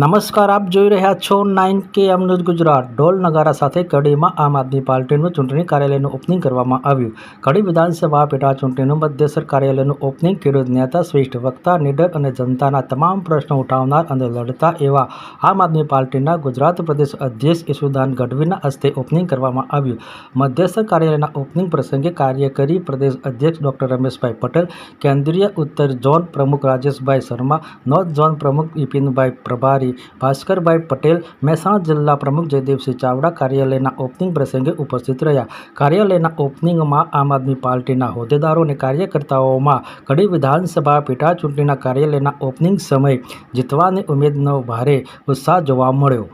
નમસ્કાર, આપ જોઈ રહ્યા છો નાઇન કે એમ ન્યૂઝ ગુજરાત. ઢોલ નગારા સાથે કડીમાં આમ આદમી પાર્ટીનું ચૂંટણી કાર્યાલયનું ઓપનિંગ કરવામાં આવ્યું. કડી વિધાનસભા પેટા ચૂંટણીનું મધ્યસર કાર્યાલયનું ઓપનિંગ ખેડૂત નેતા, શ્રેષ્ઠ વક્તા, નીડર અને જનતાના તમામ પ્રશ્નો ઉઠાવનાર અને લડતા એવા આમ આદમી પાર્ટીના ગુજરાત પ્રદેશ અધ્યક્ષ યશુદાન ગઢવીના હસ્તે ઓપનિંગ કરવામાં આવ્યું. મધ્યસ્થ કાર્યાલયના ઓપનિંગ પ્રસંગે કાર્યકરી પ્રદેશ અધ્યક્ષ ડૉક્ટર રમેશભાઈ પટેલ, કેન્દ્રીય ઉત્તર ઝોન પ્રમુખ રાજેશભાઈ શર્મા, નોર્થ ઝોન પ્રમુખ વિપિનભાઈ પ્રભારી ભાસ્કરભાઈ પટેલ, મહેસાણા જિલ્લા પ્રમુખ જયદેવસિંહ ચાવડા કાર્યાલયના ઓપનિંગ પ્રસંગે ઉપસ્થિત રહ્યા. કાર્યાલયના ઓપનિંગમાં આમ આદમી પાર્ટીના હોદ્દેદારો અને કાર્યકર્તાઓમાં કડી વિધાનસભા પેટા ચૂંટણીના કાર્યાલયના ઓપનિંગ સમયે જીતવાની ઉમેદનો ભારે ઉત્સાહ જોવા મળ્યો.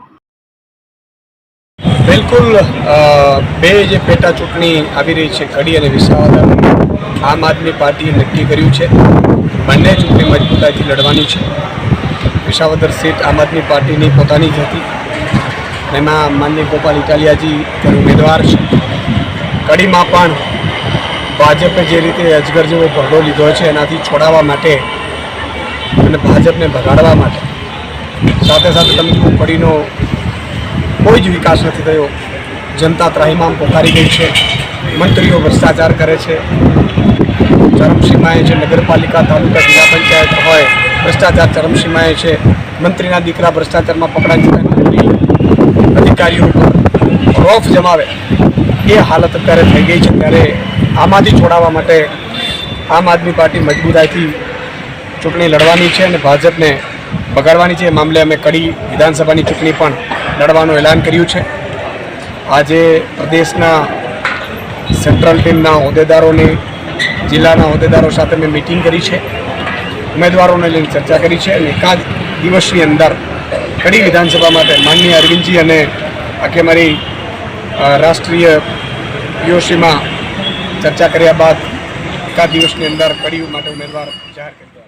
બિલકુલ બે જે પેટા ચૂંટણી આવી રહી છે, કડી અને વિસાવદર આમ આદમી પાર્ટીએ નક્કી કર્યું છે. બંને ચૂંટણી મજબૂતાઈથી લડવાની છે. વિસાવદર સીટ આમ આદમી પાર્ટીની પોતાની જ હતી. એમાં માન્ય ગોપાલ ઇટાલિયાજી ઉમેદવાર છે. કડીમાં પણ ભાજપે જે રીતે અજગર જેવો ભરડો લીધો છે, એનાથી છોડાવવા માટે અને ભાજપને ભગાડવા માટે. સાથે સાથે તમે કડીનો કોઈ જ વિકાસ નથી થયો. જનતા ત્રાહીમામ પોકારી ગઈ છે. મંત્રીઓ ભ્રષ્ટાચાર કરે છે. ચરમસીમાએ જે નગરપાલિકા, તાલુકા, જિલ્લા પંચાયત હોય ભ્રષ્ટાચાર ચરમસીમાએ છે. મંત્રીના દીકરા ભ્રષ્ટાચારમાં પકડાઈ જતા અધિકારીઓ રોફ જમાવે. એ હાલત અત્યારે થઈ ગઈ છે. ત્યારે આમાંથી છોડાવવા માટે આમ આદમી પાર્ટી મજબૂતાઈથી ચૂંટણી લડવાની છે અને ભાજપને બગાડવાની છે. એ મામલે અમે કડી વિધાનસભાની ચૂંટણી પણ લડવાનું એલાન કર્યું છે. આજે પ્રદેશના સેન્ટ્રલ ટીમના હોદ્દેદારોની, જિલ્લાના હોદ્દેદારો સાથે મેં મિટિંગ કરી છે. ઉમેદવારોને લઈને ચર્ચા કરી છે અને એકાદ દિવસની અંદર કડી વિધાનસભા માટે માનનીય અરવિંદજી અને આખી અમારી રાષ્ટ્રીય પીઓસીમાં ચર્ચા કર્યા બાદ એકાદ દિવસની અંદર કડી માટે ઉમેદવાર જાહેર કરી